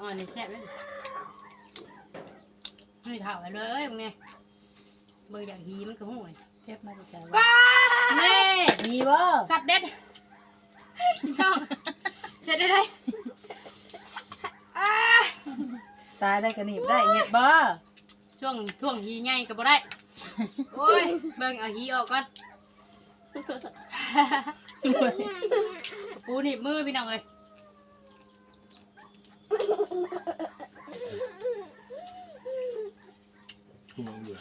อ่อนนี่แซ่บเลยนี่ถ่าไว้เลยมึงเนี่ยเบิ่งอย่างหีมันก็ห่วยเก็บมาจากไหนก้าเน่ดีบ่สับเด็ดพี่น้องเฮ็ดได้ได้อ่าตายได้กระหนีบได้เงียบบ่ช่วงช่วงหีใหญ่ก็บ่ได้ โอ้ย เบิ่งเอาหีออกก่อน ปูหนีบมือพี่น้องเอ้ยห่วงอยู่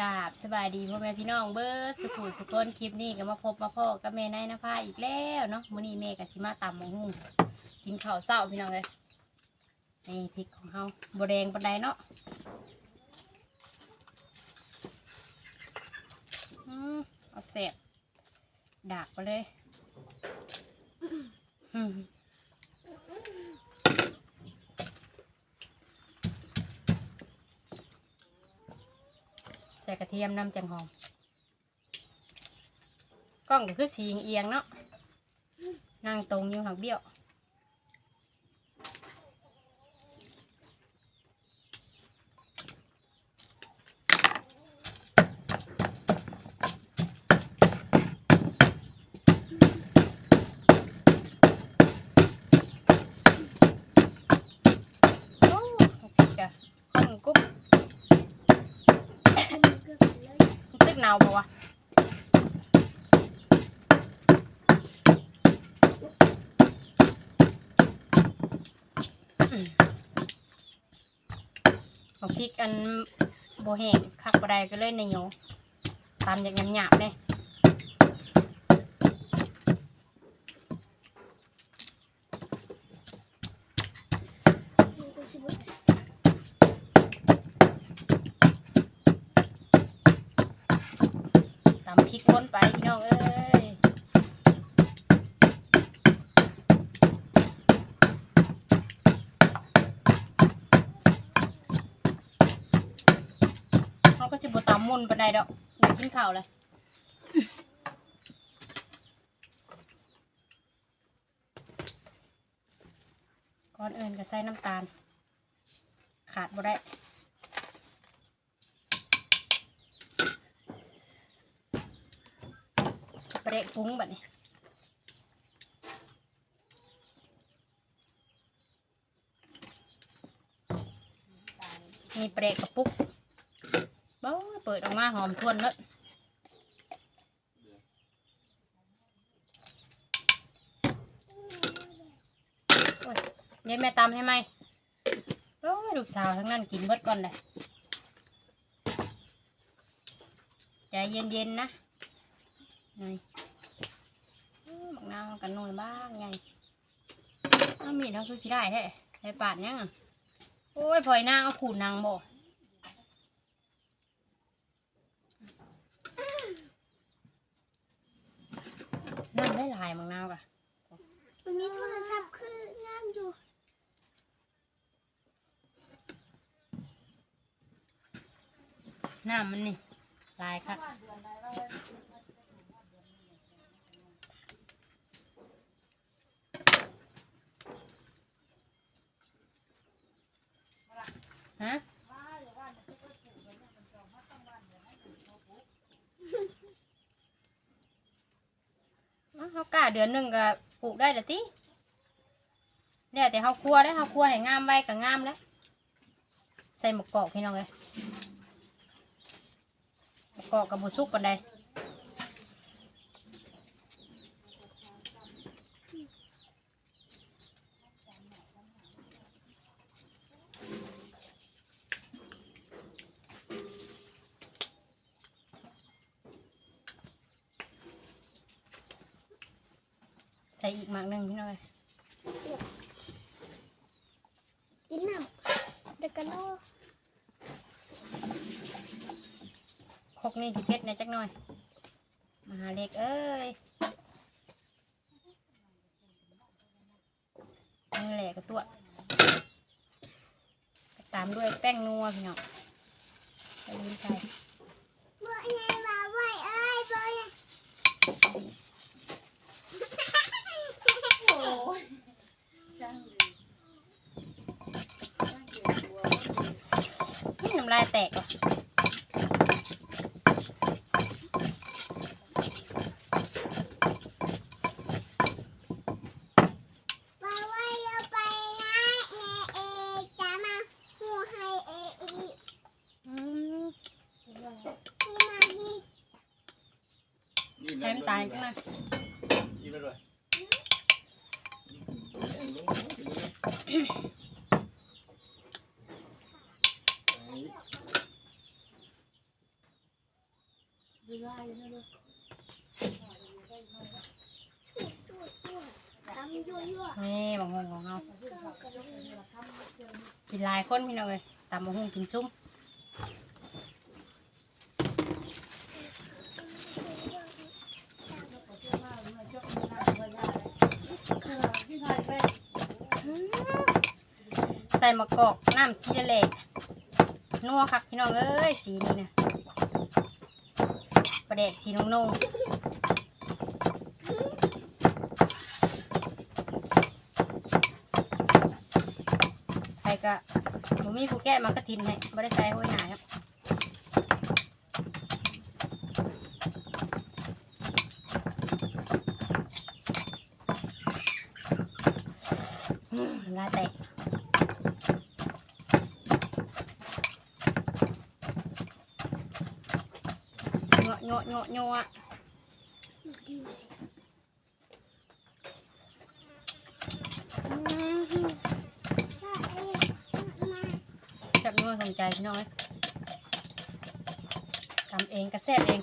กราบสบายดีพ่อแม่พี่น้องเบิร์ดสุขุสุกนคลิปนี้ก็มาพบมาพ่อกับแม่นายนภาอีกแล้วเนาะมื้อนี้แม่กับสิมาตำหมูหุ้งกินข้าวเช้าพี่น้องเอ้ยนี่พริกของเฮาบ่แดงปานใดเนาะ อืมเอาเสร็จดากไปเลยอืมใส่กระเทียมน้ำจังหอม กล้องก็คือสีเอียงเนาะนั่งตรงอยู่หักเบี้ยว โอ้ผิดจ้ะข้องกุ๊บตึกหนาวปะวะอืมเอา พริกอันโบแห้งคักบไดก็เลยในโยตามอย่างหยาบๆเลยตามพริกวนไปพี่น้องเอ้ยเขาก็สิบตา มุนปานใดดอกอยากกินข้าวเลยก่อนอื่นก็ใส่น้ำตาล ขาดบ่ได้สเปรย์ปรุ้งแบบนี้มีเปรย์กระปุก เปิดออกมาหอมทวนเลยเดี๋ยวแม่ตำให้ไหมโอ้ยลูกสาวทั้งนั้นกินเบิดก่อนเลยใจเย็นๆนะหน่อยอื้อบักนาวกันหน่อยบ้างไงอ้าวมีดเขาคือสิได้แท้ได้ปาดยังอะโอ้ยพลอยนางเอาขูดนางบ่ น้ำได้หลายบักนาวกะวันนี้โทรศัพท์คืองามอยู่น้ำมันนี่ลายครับฮะอ้าว เขากล้าเดือนหนึ่งก็ปลูกได้แต่ติเนี่ยแต่เขาครัวได้เขาครัวให้งามไว้ก็งามแล้วใส่หมกกอกพี่น้องเลยเกาะกับบุสุกปันใด ส่อีกหมากหนึ่งพี่น้อยกินน้ำเด็กกันโลคกนี่สิเพชรนะจักหน่อยมาหาเล็กเอ้ยนี่แหละกระตัว ตามด้วยแป้งนัวพี่น้องไปลืมใส่ นี่ทำลายแตกว่ะว่าว่าจะไปนะแม่เอจะมาหูให้เออีให้มันตายใช่ไหม เนี่บางงของเรากินหลายคนพี่น้องเลยตำมะฮุ่งกินซุ้มใส่มะกอกน้ำซีเลนัวคักพี่น้องเอ้ยสีนี่นะประเด็กสีนุ่งๆใครก็ หมูมีผู้แก้มากระทินให้ไม่ได้ใส่ห้วยหนาครับอืมน้ำลายแตกโยะโยะโยะโยะอืม จับนัวสนใจพี่น้องเอ้ยทำเองกระแซบเอง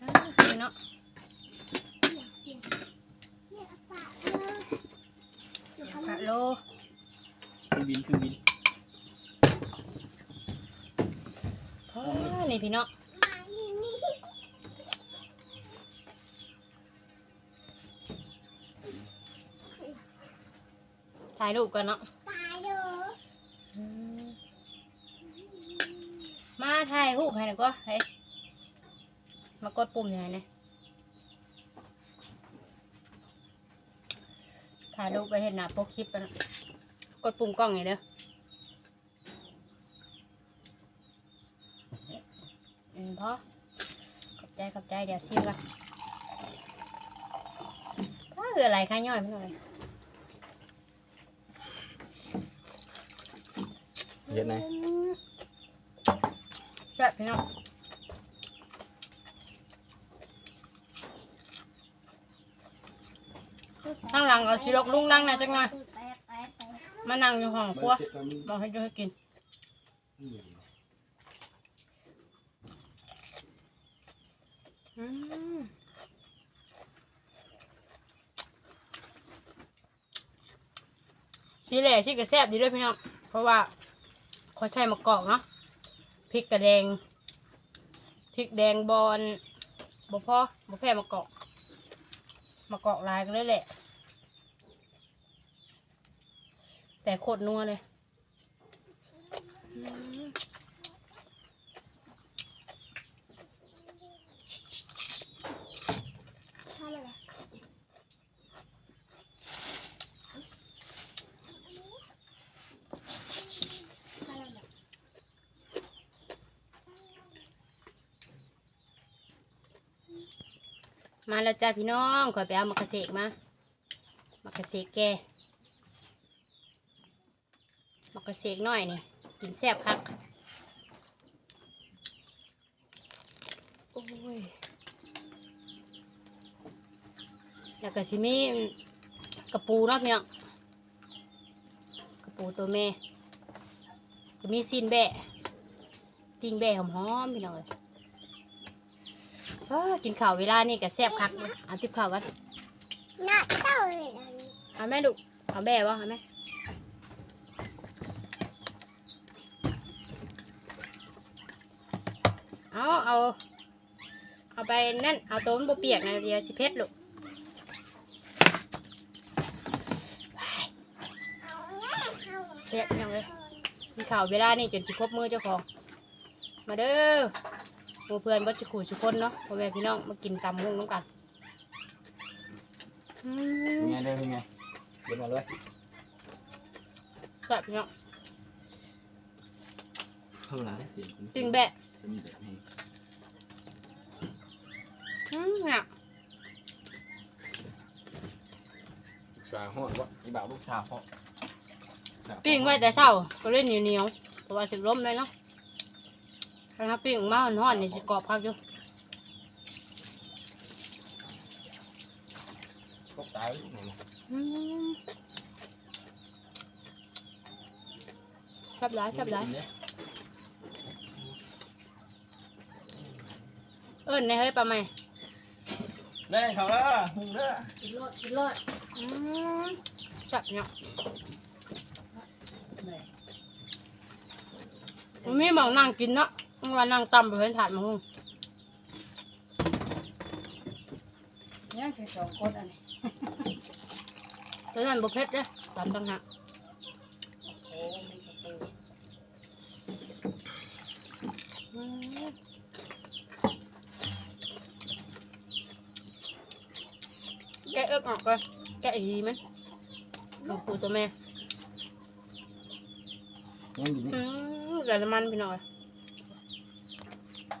อ่าคือเนาะเนี่ยปะเลยอยู่ข้างกะนอกโลคือบินคือบินอ๋อนี่พี่น้อง มาอีนี่ ถ่ายรูปกันเนาะตายเลยอืมมาถ่ายรูปให้หน่อยก็เฮ้ยมากดปุ่มยังไงเนี่ยถ่ายรูปไปเห็นหน้าโปกคลิปกันอะกดปุ่มกล้องอย่างเด้ออืมพอขอบใจขอบใจเดี๋ยวซิมกันก็คืออะไรคะย่อยไม่หน่อย เย็นไหนแซ่บพี่น้องข้างหลังเอาสิลกลุงนั่งนะจังหน่อยไปไปไปมานั่งอยู่ห้องครัวบอกให้ดูให้กินอืมสีแหล่สีกระแซบดีด้วยพี่น้องเพราะว่า ขาใช้มะกอกเนาะพริกกระแดงพริกแดงบอลบ่พอบ่แพ้มะกอกมะกอกลายกันเลยแหละ แต่โคตรนัวเลยอืม ถ้าเลยถ้าเลย มาแล้วจ้าพี่น้องขอไปเอามะกระเสกมามะกระเสกแกมะกระเสกหน้อยนี่กินแซ่บคักโอ้ยแล้วก็สิมีกระปูเนาะพี่น้องกระปูตัวแม่ก็มีซีนแบะปิ้งแบะหอมๆพี่น้องเอ้ย อ้ากินข้าวเวลานี่ก็แซ่บคักเลยเอาติบข้าวกันหน้าเต้าเลยอันนี้เอาแม่ดุเอาแบะวะเอาแม่เอาเอา เอาไปนั่นเอาตัวมันบ่เปียกนะเดี๋ยวสิเพชรลูกเอาแง่เอาเสียบยังเลยมีข่าวเวลานี่จนสิครบมือเจ้าของ มาเด้อ หมู่เพื่อนบ่สิขู่สิคนเนาะพ่อแม่พี่น้องมากินตำหุ้งน้ำกันอืเป็นมไงเด้อเป็นไงเย็นมาเลยแบบเนี้ยข้างหลังเสียงปิ่งแบะจะมีแบบนี้อืมเนี่ยลูกสาวหอดวะอีบ่าวลูกสาวพ่อปิ้งไว้แต่เช้าก็เล่นเหนียวเหนียวๆเพราะว่าสิล้มเลยเนาะ ถ้าปิ้งมาห่อนๆนี่สิกรอบคักอยู่พวกตายไหนมาอืมแซ่บหลายแซ่บหลายเอิ้นในเฮ้ยปลาไหมแม่เขาแล้วหุงเด้อกินรสกินรสอืมแซ่บเนี่ยเหนื่อยมันมีหมองนั่งกินเนาะมัน ว่านั่งตำไปเพิ่นถาดมาหุ้งเนี่ยแค่สองคนอันนี้ตอนนั้นบ่เผ็ดเด้อตำต่างหากโอ้มีประตูอืมแกะเอิกออกก่อนแกะอีมันลูกปูตัวแม่ยังอยู่นี่อืมแต่น้ำมันพี่น้อย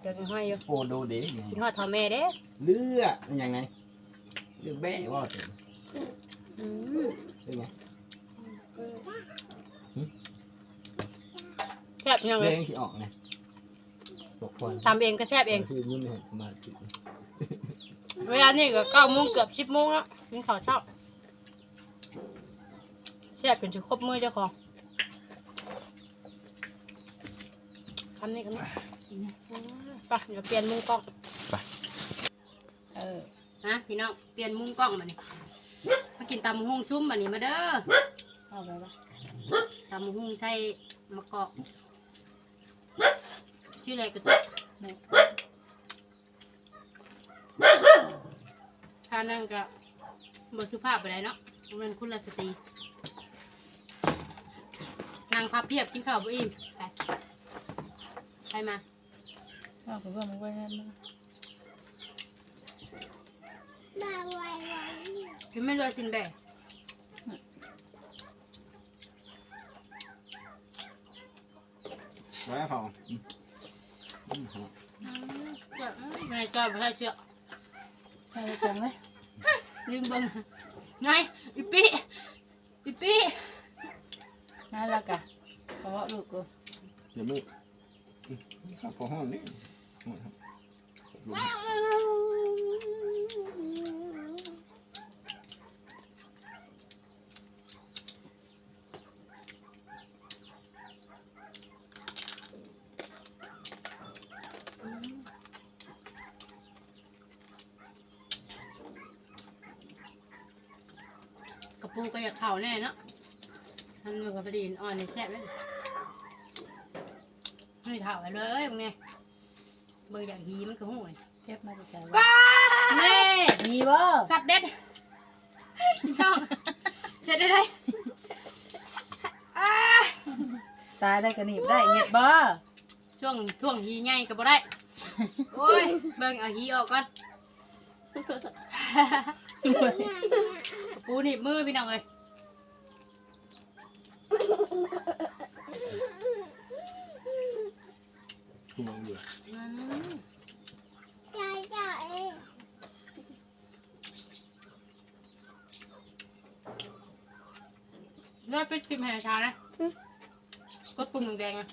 เดี๋ยวกินห้อยอยู่โอ้ดูดิกินหอดทอแม่เด้เลือดมันยังไงเลือดแบะว่าเต็มอืมเป็นไงแซ่บพี่น้องเลืเลอดยที่ออกไงตกคนทำเองก็แซ่บเอง คือยุ่นเนี่ยมาถึงเวลานี่ก็เก้าโมงเกือบสิบโมงแล้วกินข้าวเช้าแซ่บเป็นจุครบมือเจ้าของทำนี่กันนี่ ไปเดี๋ยวเปลี่ยนมุมกล้องไป เออฮะพี่น้องเปลี่ยนมุมกล้องมานี่มากินตำหุงซุ้มมานี่มาเด้อเอาไปปะตำหุงใส่มะกอกชื่ออะไรก็ตัวถ้านั่งก็บสุภาพไปได้เนาะมันคุณลสตีนั่งพับเพียบกินข้าวบ่อิ่มไปไปมา เอาไปเพื่อนมันไว้ให้มันมาไวไวถึงไม่รวยสินแบ่ไว้พออืมอืมไม่จอยไม่ให้เชื่อให้ไปจังเลยยืมเบิ้งไงอีปี้อีปี้น่ารักอะเพราะว่าลูกกูเดี๋ยวมืออืมข้าวพอห้องนี่ หมดครับลงกระปูก็อยากเข่าแน่เนาะทำมันมันก็พอดีอ่อนในแซ่บเลยไม่เข่าไปเลยมึงเนี่ย เบิ่งอย่างหีมันก็ห่วยเจ็บมาใจก้าเน่มีบ่สับเด็ดพี่น้องเฮ็ดได้ไดอ้าตายได้กระหนีบได้เห็ดบ่ช่วงช่วงหีใหญ่ก็บ่ได้ โอ้ย เบิ่งเอาหีออกก่อนปูหนีบมือพี่น้องเอ้ย คุณมองอยู่อืมจ่ายจ่ายเลือดเป็นสิบแห่งชานะกดปุ่มแดงๆอะ